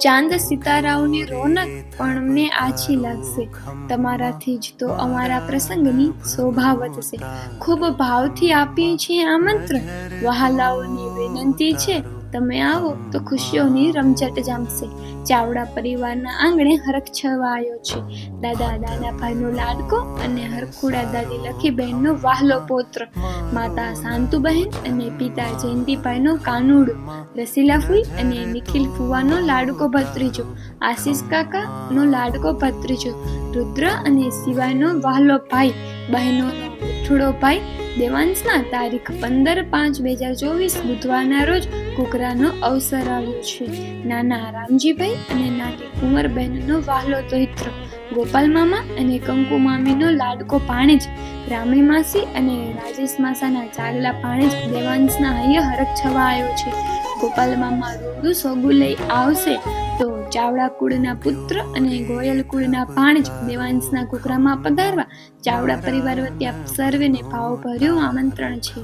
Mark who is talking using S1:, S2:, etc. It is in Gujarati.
S1: ચાંદ સિતારાઓની રોનક પણ અમને આછી લાગશે. તમારાથી જ તો અમારા પ્રસંગની શોભા વધશે. ખૂબ ભાવથી આપીએ છીએ આમંત્રણ. વહાલાઓની વિનંતી છે તમે આવો તો ખુશીઓની રમઝટ જામશે. ચાવડા પરિવારના આંગણે હરખ છવાયો છે. દાદા દાદાભાઈનો લાડકો અને હરખુડા દાદી લખીબહેનનો વાહલો પોત્ર. માતા શાંતુબહેન અને પિતા જયંતિભાઈનો કાનુડો. રસીલા ફૂઈ અને નિખિલ ફુવાનો લાડકો ભત્રીજો. આશીષ કાકાનો લાડકો ભત્રીજો. રુદ્ર અને શિવાયનો વાહલો ભાઈ. બહેનોનો મીઠુડો ભાઈ. દેવાંશના તારીખ પંદર પાંચ બે હજાર ચોવીસ બુધવારના રોજ કુકરાનો અવસર આવ્યો છે. નાના રામજીભાઈ અને નાની કુંવરબહેનનો વાહલો દૈત્ર ગોપાલ મામા અને કંકુ મામીનો લાડકો પાણેજ રામી માસી અને રાજેશ માસાના ચાગલા પાણેજ દેવાંશના હૈયે હરખ છવાયો છે. ગોપાલ મામા રૂડું સોગું લઈ આવશે તો ચાવડા કુળના પુત્ર અને ગોયલ કુળના ભાણેજ દેવાંશના કુકરામાં પધારવા. ચાવડા પરિવાર વતી આપ સર્વેને ભાવભર્યું આમંત્રણ છે.